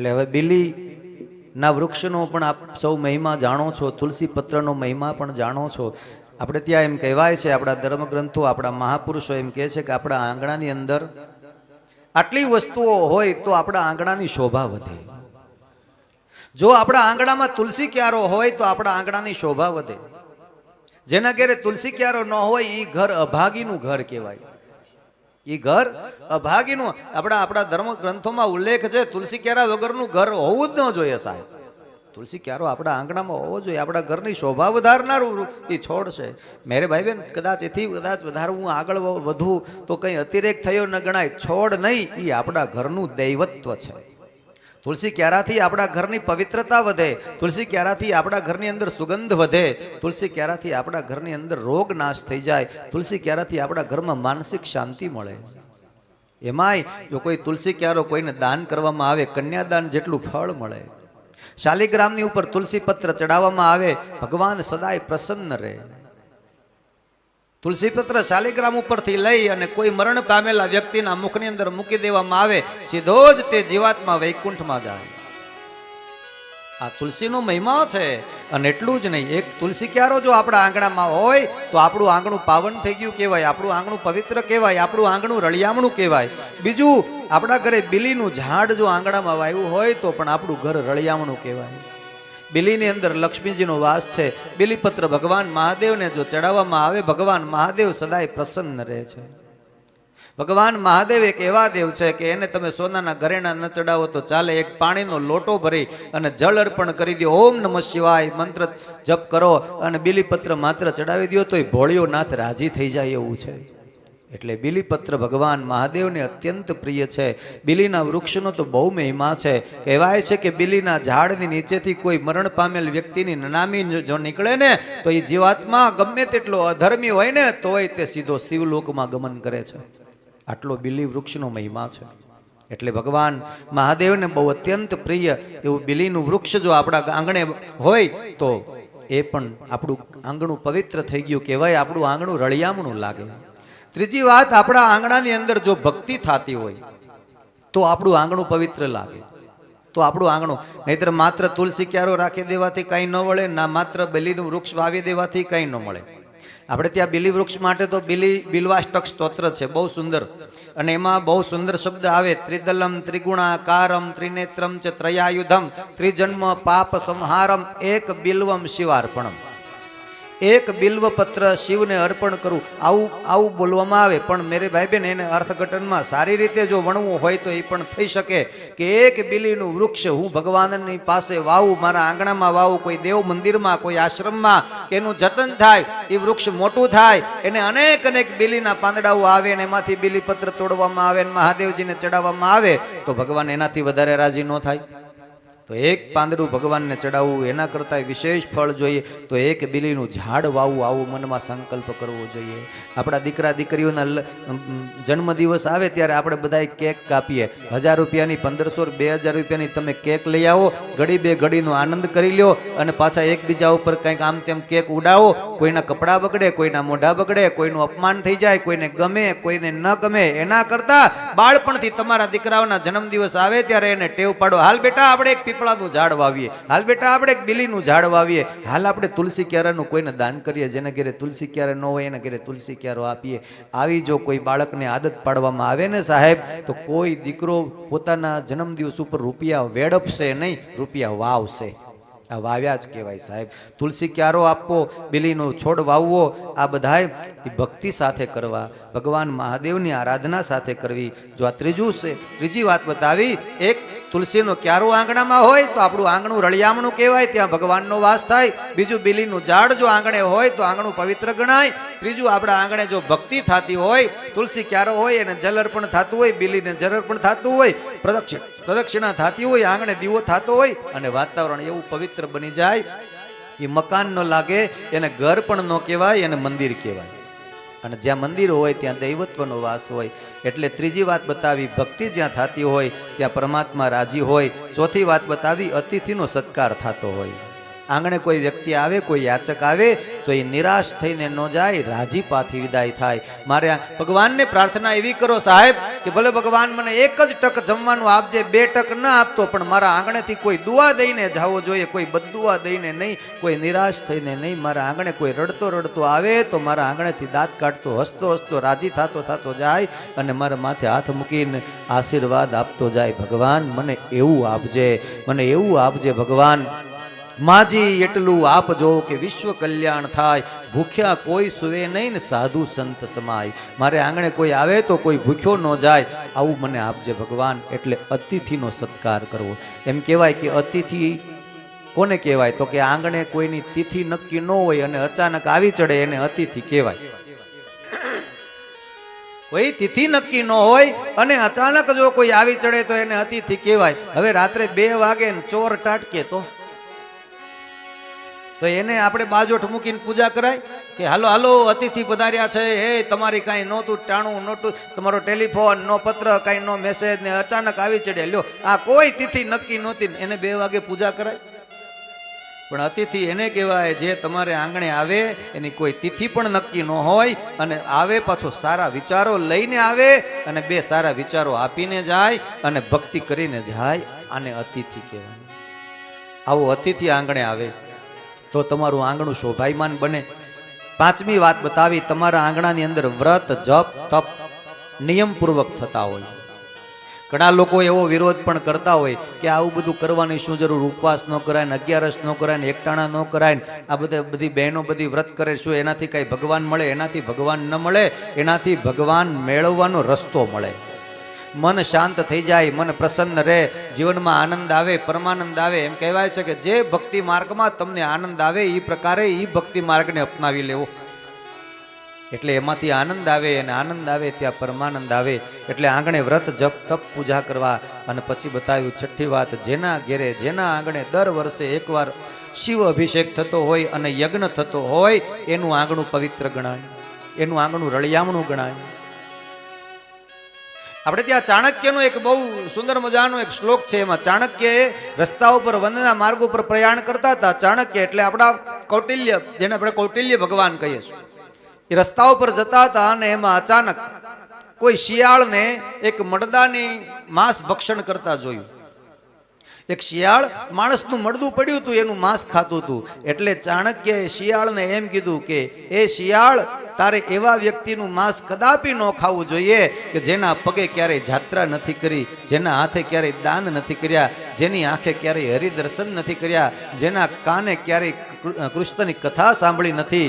એટલે હવે બિલી ના વૃક્ષનો પણ આપ સૌ મહિમા જાણો છો તુલસી પત્રનો મહિમા પણ જાણો છો. આપણે ત્યાં એમ કહેવાય છે, આપણા ધર્મગ્રંથો, આપણા મહાપુરુષો એમ કહે છે કે આપણા આંગણાની અંદર આટલી વસ્તુઓ હોય તો આપણા આંગણાની શોભા વધે. જો આપણા આંગણામાં તુલસી ક્યારો હોય તો આપણા આંગણાની શોભા વધે. જેના ઘેરે તુલસી ક્યારો ન હોય એ ઘર અભાગીનું ઘર કહેવાય. એ ઘર? અભાગીનું આપણા આપણા ધર્મ ગ્રંથોમાં ઉલ્લેખ છે, તુલસી ક્યારા વગરનું ઘર હોવું જ ન જોઈએ સાહેબ. તુલસી ક્યારો આપણા આંગણામાં હોવો જોઈએ. આપણા ઘરની શોભા વધારનારું એ છોડ છે મેરે ભાઈ બેન કદાચ એથી કદાચ વધારે હું આગળ વધું તો કંઈ અતિરેક થયો ન ગણાય. છોડ નહીં એ આપણા ઘરનું દૈવત્વ છે. તુલસી ક્યારાથી આપણા ઘરની પવિત્રતા વધે, તુલસી ક્યારાથી આપણા ઘરની અંદર સુગંધ વધે, તુલસી ક્યારાથી આપણા ઘરની અંદર રોગ નાશ થઈ જાય, તુલસી ક્યારાથી આપણા ઘરમાં માનસિક શાંતિ મળે. એમાંય જો કોઈ તુલસી ક્યારો કોઈને દાન કરવામાં આવે, કન્યાદાન જેટલું ફળ મળે. શાલિગ્રામની ઉપર તુલસી પત્ર ચડાવવામાં આવે, ભગવાન સદાય પ્રસન્ન રહે. તુલસી પત્ર શાલિગ્રામ ઉપરથી લઈ અને કોઈ મરણ પામેલા વ્યક્તિના મુખની અંદર મૂકી દેવામાં આવે, સીધો જ તે જીવાત્મા વૈકુંઠમાં જાય. આ તુલસીનો મહિમા છે, અને એટલું જ નહીં, એક તુલસી ક્યારો જો આપણા આંગણામાં હોય, તો આપણું આંગણું પાવન થઈ ગયું કહેવાય, આપણું આંગણું પવિત્ર કહેવાય, આપણું આંગણું રળિયામણું કહેવાય. બીજું, આપણા ઘરે બિલીનું ઝાડ જો આંગણામાં વાવ્યું હોય, તો પણ આપણું ઘર રળિયામણું કહેવાય. બિલીની અંદર લક્ષ્મીજીનો વાસ છે. બિલીપત્ર ભગવાન મહાદેવને જો ચડાવવામાં આવે, ભગવાન મહાદેવ સદાય પ્રસન્ન રહે છે. ભગવાન મહાદેવ એક એવા દેવ છે કે એને તમે સોનાના ઘરેણા ન ચડાવો તો ચાલે, એક પાણીનો લોટો ભરી અને જળ અર્પણ કરી દો. ઓમ નમઃ શિવાય, મંત્ર જપ કરો અને બિલીપત્ર માત્ર ચડાવી દો તો એ ભોળિયો નાથ રાજી થઈ જાય એવું છે. એટલે બિલીપત્ર ભગવાન મહાદેવને અત્યંત પ્રિય છે. બિલીના વૃક્ષનો તો બહુ મહિમા છે. કહેવાય છે કે બિલીના ઝાડની નીચેથી કોઈ મરણ પામેલ વ્યક્તિની નનામી જો નીકળે ને, તો એ જીવાત્મા ગમે તેટલો અધર્મી હોય ને, તોય તે સીધો શિવલોકમાં ગમન કરે છે. આટલો બિલી વૃક્ષનો મહિમા છે. એટલે ભગવાન મહાદેવને બહુ અત્યંત પ્રિય એવું બિલીનું વૃક્ષ જો આપણા આંગણે હોય, તો એ પણ આપણું આંગણું પવિત્ર થઈ ગયું. કહેવાય આપણું આંગણું રળિયામણું લાગે. ત્રીજી વાત, આપણા આંગણાની અંદર જો ભક્તિ થતી હોય, તો આપણું આંગણું પવિત્ર લાગે. તો આપણું આંગણું, નહીતર માત્ર તુલસી ક્યારો રાખી દેવાથી કાંઈ ન મળે ના માત્ર બિલીનું વૃક્ષ વાવી દેવાથી કંઈ ન મળે. આપણે ત્યાં બિલી વૃક્ષ માટે તો બિલી, બિલવાષ્ટક સ્તોત્ર છે, બહુ સુંદર. અને એમાં બહુ સુંદર શબ્દ આવે, ત્રિદલમ, ત્રિગુણાકારમ, ત્રિનેત્રમ ચ ત્રયાયુધમ ત્રિજન્મ, પાપ સંહારમ, એક બિલ્વમ શિવાર્પણમ. એક બિલ્વપત્ર શિવને અર્પણ કરું. આવું આવું બોલવામાં આવે, પણ મેરે ભાઈ બેન એને અર્થઘટનમાં સારી રીતે જો વણવું હોય તો એ પણ થઈ શકે કે એક બિલીનું વૃક્ષ હું ભગવાનની પાસે વાવું, મારા આંગણામાં વાવું, કોઈ દેવ મંદિરમાં, કોઈ આશ્રમમાં, કે એનું જતન થાય એ વૃક્ષ મોટું થાય, એને અનેક અનેક બિલીના પાંદડાઓ આવે ને એમાંથી બિલીપત્ર તોડવામાં આવે ને મહાદેવજીને ચડાવવામાં આવે, તો ભગવાન એનાથી વધારે રાજી ન થાય. તો એક પાંદડું ભગવાનને ચડાવવું, એના કરતાં વિશેષ ફળ જોઈએ, તો એક બિલીનું ઝાડ વાવવું, આવું મનમાં સંકલ્પ કરવો જોઈએ. આપણા દીકરા દીકરીઓના જન્મદિવસ આવે ત્યારે આપણે બધા કેક કાપીએ. હજાર રૂપિયાની, પંદરસો, બે હજાર રૂપિયાની તમે કેક લઈ આવો, ઘડી બે ઘડીનો આનંદ કરી લ્યો અને પાછા એકબીજા ઉપર કંઈક આમ તેમ કેક ઉડાવો. કોઈના કપડાં બગડે, કોઈના મોઢા બગડે, કોઈનું અપમાન થઈ જાય, કોઈને ગમે, કોઈને ન ગમે, એના કરતાં બાળપણથી તમારા દીકરાઓના જન્મદિવસ આવે ત્યારે એને ટેવ પાડો. હાલ બેટા, આપણે એક પીપળાનું ઝાડ વાવીએ. હાલ બેટા, આપણે એક બિલીનું ઝાડ વાવીએ. હાલ આપણે તુલસી ક્યારાનું કોઈને દાન કરીએ, જેના ઘરે તુલસી ક્યારે ન હોય, એના ઘરે તુલસી ક્યારો આપીએ. આવી જો કોઈ બાળકને આદત પાડવામાં આવે ને સાહેબ, તો કોઈ દીકરો પોતાના જન્મદિવસ ઉપર રૂપિયા વેડપશે નહીં, રૂપિયા વાવશે. આ વાવ્યા જ કહેવાય સાહેબ. તુલસી ક્યારો આપવો, બિલીનો છોડ વાવવો, આ બધાય એ ભક્તિ સાથે કરવા, ભગવાન મહાદેવની આરાધના સાથે કરવી. જો આ ત્રીજું છે, ત્રીજી વાત બતાવી, એક તુલસીનો ક્યારો આંગણામાં હોય તો આપણું આંગણું રળિયામણું કહેવાય, ત્યાં ભગવાનનો વાસ થાય. બીજું બિલીનું ઝાડ જો આંગણે હોય તો આંગણું પવિત્ર ગણાય. ત્રીજું આપણા આંગણે જો ભક્તિ થતી હોય, તુલસી ક્યારો હોય એને જલ અર્પણ થતું હોય, બિલીને જલ અર્પણ થતું હોય પ્રદક્ષિણ પ્રદક્ષિણા થતી હોય, આંગણે દીવો થતો હોય અને વાતાવરણ એવું પવિત્ર બની જાય. એ મકાન ન લાગે, એને ઘર પણ ન કહેવાય, એને મંદિર કહેવાય. અને જ્યાં મંદિર હોય ત્યાં દૈવત્વનો વાસ હોય. એટલે ત્રીજી વાત બતાવી, ભક્તિ જ્યાં થતી હોય, ત્યાં પરમાત્મા રાજી હોય. ચોથી વાત બતાવી, અતિથિનો સત્કાર થતો હોય. આંગણે કોઈ વ્યક્તિ આવે, કોઈ યાચક આવે, તો એ નિરાશ થઈને ન જાય રાજીપાથી વિદાય થાય. મારે ભગવાનને પ્રાર્થના એવી કરો સાહેબ, કે ભલે ભગવાન મને એક જ ટક જમવાનું આપજે, બે ટક ન આપતો, પણ મારા આંગણેથી કોઈ દુઆ દઈને જાવો જોઈએ, કોઈ બદુઆ દઈને નહીં, કોઈ નિરાશ થઈને નહીં, મારા આંગણે કોઈ રડતો રડતો આવે, તો મારા આંગણેથી દાંત કાઢતો, હસતો હસતો, રાજી થતો થતો જાય, અને મારા માથે હાથ મૂકીને આશીર્વાદ આપતો જાય. ભગવાન, મને એવું આપજે, મને એવું આપજે ભગવાન. માજી એટલું આપજો કે વિશ્વ કલ્યાણ થાય. ભૂખ્યા કોઈ સુવે નહીં ને સાધુ સંત સમાય. મારે આંગણે કોઈ આવે તો કોઈ ભૂખ્યો ન જાય. આવું મને આપજે ભગવાન એટલે અતિથિનો સત્કાર કરવો. એમ કહેવાય કે અતિથિ કોને કહેવાય? તો કે આંગણે કોઈની તિથિ નક્કી ન હોય અને અચાનક આવી ચડે એને અતિથિ કહેવાય. કોઈ તિથિ નક્કી ન હોય અને અચાનક જો કોઈ આવી ચડે તો એને અતિથિ કહેવાય. હવે રાત્રે બે વાગે ચોર ટાટકે તો તો એને આપણે બાજોઠ મૂકીને પૂજા કરાય કે હાલો હાલો, અતિથિ પધાર્યા છે. હે, તમારી કાંઈ નહોતું, ટાણું નહોતું. તમારો ટેલિફોન, નો પત્ર, કાંઈ નો મેસેજ ને અચાનક આવી ચડે લ્યો, આ કોઈ તિથિ નક્કી નહોતી. એને બે વાગે પૂજા કરાય. પણ અતિથિ એને કહેવાય, જે તમારે આંગણે આવે, એની કોઈ તિથિ પણ નક્કી ન હોય અને આવે પાછો સારા વિચારો લઈને આવે અને બે સારા વિચારો આપીને જાય અને ભક્તિ કરીને જાય. આને અતિથિ કહેવાય. આવો અતિથિ આંગણે આવે. તો તમારું આંગણું શોભાયમાન બને. પાંચમી વાત બતાવી, તમારા આંગણાની અંદર વ્રત, જપ, તપ નિયમપૂર્વક થતા હોય. ઘણા લોકો એવો વિરોધ પણ કરતા હોય કે આવું બધું કરવાની શું જરૂર? ઉપવાસ ન કરાય ને અગિયારસ ન કરાય ને એકટાણા ન કરાય ને આ બધા બધી બહેનો બધી વ્રત કરે શું એનાથી કાંઈ ભગવાન મળે, એનાથી ભગવાન ન મળે, એનાથી ભગવાન મેળવવાનો રસ્તો મળે. મન શાંત થઈ જાય, મન પ્રસન્ન રહે, જીવનમાં આનંદ આવે, પરમાનંદ આવે. એમ કહેવાય છે કે જે ભક્તિ માર્ગમાં તમને આનંદ આવે એ પ્રકારે એ ભક્તિ માર્ગને અપનાવી લેવો. એટલે એમાંથી આનંદ આવે અને આનંદ આવે ત્યાં પરમાનંદ આવે. એટલે આંગણે વ્રત, જપ, તપ, પૂજા કરવા. અને પછી બતાવ્યું છઠ્ઠી વાત, જેના ઘેરે, જેના આંગણે દર વર્ષે એકવાર શિવ અભિષેક થતો હોય અને યજ્ઞ થતો હોય, એનું આંગણું પવિત્ર ગણાય. એનું આંગણું રળિયામણું ગણાય. આપણે ત્યાં ચાણક્યનો એક બહુ સુંદર મજાનો એક શ્લોક છે. એમાં ચાણક્યએ રસ્તા ઉપર વનના માર્ગ ઉપર પ્રયાણ કરતા હતા. ચાણક્ય એટલે આપણા કૌટિલ્ય, જેને આપણે કૌટિલ્ય ભગવાન કહીએ છીએ. એ રસ્તા ઉપર જતા હતા અને એમાં અચાનક કોઈ શિયાળને એક મડદાની માંસ ભક્ષણ કરતા જોયું. એક શિયાળ માણસનું મળદું પડ્યું હતું, એનું માંસ ખાતું હતું. એટલે ચાણક્યએ શિયાળને એમ કીધું કે, એ શિયાળ, તારે એવા વ્યક્તિનું માંસ કદાપી ન ખાવું જોઈએ કે જેના પગે ક્યારેય જાત્રા નથી કરી, જેના હાથે ક્યારેય દાન નથી કર્યા, જેની આંખે ક્યારેય હરિદર્શન નથી કર્યા, જેના કાને ક્યારેય કૃષ્ણની કથા સાંભળી નથી,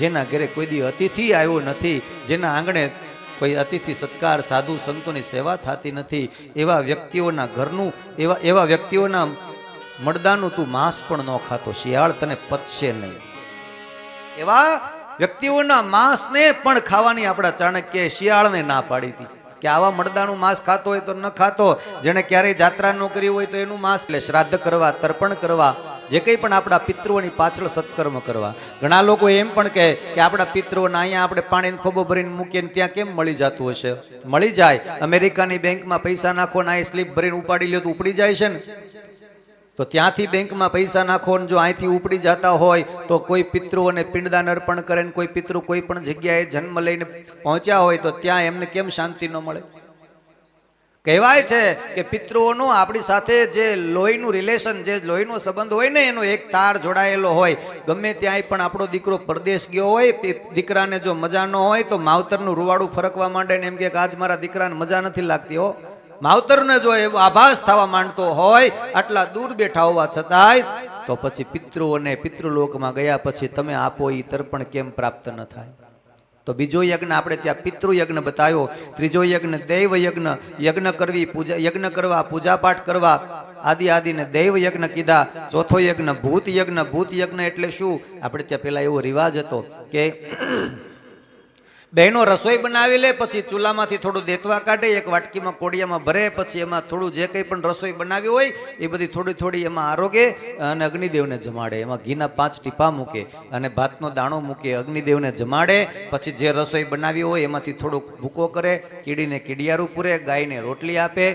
જેના ઘરે કોઈ દી અતિથિ આવ્યો નથી, જેના આંગણે કોઈ અતિથિ, સત્કાર, સાધુ, સંતોની સેવા થતી નથી. એવા વ્યક્તિઓના ઘરનું, એવા એવા વ્યક્તિઓના મડદાનું તું માંસ પણ ન ખાતો, શિયાળ તને પચશે નહીં. એવા વ્યક્તિઓના માંસને પણ ખાવાની આપણા ચાણક્યએ શિયાળને ના પાડી હતી. કે આવા મડદાનું માંસ ખાતો હોય તો ન ખાતો, જેણે ક્યારેય જાત્રા ન કરી હોય તો એનું માંસ એટલે શ્રાદ્ધ કરવા, તર્પણ કરવા જે કંઈ પણ આપણા પિતૃઓની પાછળ સત્કર્મ કરવા. ઘણા લોકો એમ પણ કહે કે આપણા પિતૃઓને અહીંયા આપણે પાણીને ખોબો ભરીને મૂકીને ત્યાં કેમ મળી જતું હશે? મળી જાય. અમેરિકાની બેંકમાં પૈસા નાખો ને અહીં સ્લીપ ભરીને ઉપાડી લ્યો તો ઉપડી જાય છે ને. તો ત્યાંથી બેંકમાં પૈસા નાખો ને જો અહીંથી ઉપડી જતા હોય તો કોઈ પિતૃઓને પિંડદાન અર્પણ કરે ને કોઈ પિતૃ કોઈ પણ જગ્યાએ જન્મ લઈને પહોંચ્યા હોય તો ત્યાં એમને કેમ શાંતિ ન મળે? કહેવાય છે કે પિતૃઓનું આપણી સાથે જે લોહીનું રિલેશન જે લોહીનો સંબંધ હોય ને, એનો એક તાર જોડાયેલો હોય. ગમે ત્યાંય પણ આપણો દીકરો પરદેશ ગયો હોય દીકરાને જો મજા ન હોય તો માવતરનું રૂવાડું ફરકવા માંડે ને એમ કે આજ મારા દીકરાને મજા નથી લાગતી હો. માવતરને જો એવો આભાસ થવા માંડતો હોય, આટલા દૂર બેઠા હોવા છતાંય, તો પછી પિતૃઓને પિતૃલોકમાં ગયા પછી તમે આપો એ તર્પણ કેમ પ્રાપ્ત ન થાય? તો બીજો યજ્ઞ આપણે ત્યાં પિતૃયજ્ઞ બતાવ્યો ત્રીજો યજ્ઞ દૈવ યજ્ઞ યજ્ઞ કરવી, પૂજા, યજ્ઞ કરવા, પૂજાપાઠ કરવા. આદિ આદિને દૈવ યજ્ઞ કીધા. ચોથો યજ્ઞ ભૂત યજ્ઞ ભૂત યજ્ઞ એટલે શું? આપણે ત્યાં પેલા એવો રિવાજ હતો કે બહેનો રસોઈ બનાવી લે, પછી ચૂલામાંથી થોડું દેતવા કાઢે, એક વાટકીમાં કોડિયામાં ભરે, પછી એમાં થોડું જે કંઈ પણ રસોઈ બનાવી હોય, એ બધી થોડી થોડી એમાં આરોગે અને અગ્નિદેવને જમાડે. એમાં ઘીના પાંચ ટીપા મૂકે અને ભાતનો દાણો મૂકે, અગ્નિદેવને જમાડે. પછી જે રસોઈ બનાવી હોય, એમાંથી થોડુંક ભૂકો કરે, કીડીને કીડિયારું પૂરે, ગાયને રોટલી આપે,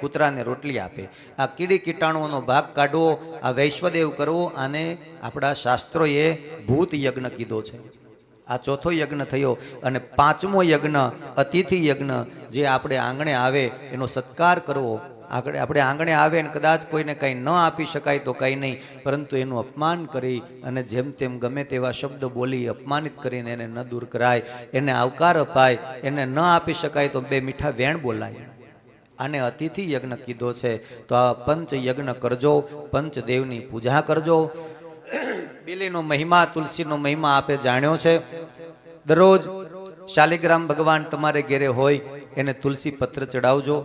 કૂતરાને રોટલી આપે. આ કીડી કીટાણુઓનો ભાગ કાઢવો, આ વૈશ્વદેવ કરવો, આને આપણા શાસ્ત્રોએ ભૂત યજ્ઞ કીધો છે. આ ચોથો યજ્ઞ થયો અને પાંચમો યજ્ઞ, અતિથિ યજ્ઞ જે આપણે આંગણે આવે એનો સત્કાર કરવો. આગળ આપણે આંગણે આવે ને કદાચ કોઈને કંઈ ન આપી શકાય તો કંઈ નહીં, પરંતુ એનું અપમાન કરી અને જેમ તેમ ગમે તેવા શબ્દ બોલી અપમાનિત કરીને એને ન દૂર કરાય, એને આવકાર અપાય, એને ન આપી શકાય તો બે મીઠા વેણ બોલાય. આને અતિથિ યજ્ઞ કીધો છે. તો આ પંચ યજ્ઞ કરજો પંચદેવની પૂજા કરજો. બિલીનો મહિમા, તુલસીનો મહિમા આપે જાણ્યો છે. દરરોજ શાલિગ્રામ ભગવાન તમારે ઘેરે હોય, એને તુલસી પત્ર ચડાવજો.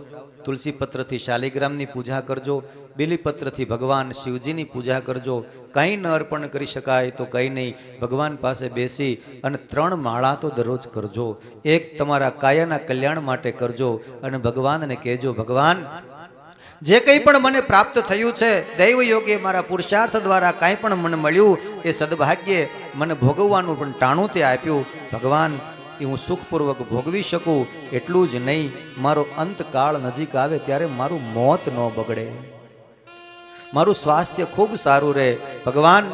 તુલસી પત્રથી શાલિગ્રામની પૂજા કરજો. બિલીપત્રથી ભગવાન શિવજીની પૂજા કરજો. કંઈ ન અર્પણ કરી શકાય તો કંઈ નહીં. ભગવાન પાસે બેસી અને ત્રણ માળા તો દરરોજ કરજો. એક તમારા કાયાના કલ્યાણ માટે કરજો અને ભગવાનને કહેજો, ભગવાન જે કંઈ પણ મને પ્રાપ્ત થયું છે દૈવ યોગે મારા પુરુષાર્થ દ્વારા કાંઈ પણ મને મળ્યું, એ સદભાગ્ય મને ભોગવવાનું પણ ટાણું તે આપ્યું. ભગવાન, એ હું સુખપૂર્વક ભોગવી શકું, એટલું જ નહીં, મારો અંતકાળ નજીક આવે ત્યારે મારું મોત ન બગડે. મારું સ્વાસ્થ્ય ખૂબ સારું રહે. ભગવાન,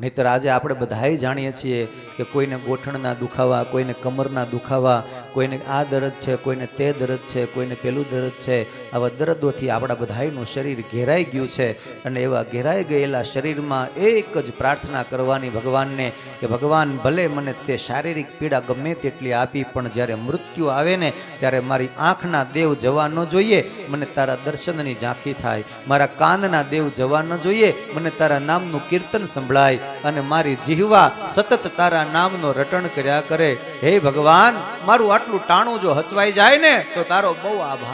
નહીતર આજે આપણે બધાય જાણીએ છીએ કે કોઈને ગોઠણના દુખાવા, કોઈને કમરના દુખાવા કોઈને આ દર્દ છે, કોઈને તે દર્દ છે, કોઈને પેલું દર્દ છે. આવા દર્દોથી આપણા બધાયનું શરીર ઘેરાઈ ગયું છે અને એવા ઘેરાઈ ગયેલા શરીરમાં એક જ પ્રાર્થના કરવાની ભગવાનને કે ભગવાન ભલે મને તે શારીરિક પીડા ગમે તેટલી આપી, પણ જ્યારે મૃત્યુ આવે ને ત્યારે મારી આંખના દેવ જવા ન જોઈએ, મને તારા દર્શનની ઝાંખી થાય. મારા કાનના દેવ જવા ન જોઈએ, મને તારા નામનું કીર્તન સંભળાય અને મારી જીહવા સતત તારા નામનો રટણ કર્યા કરે. હે ભગવાન, મારું આટલું ટાણું જો હચવાઈ જાય ને તો તારો બહુ આભાર.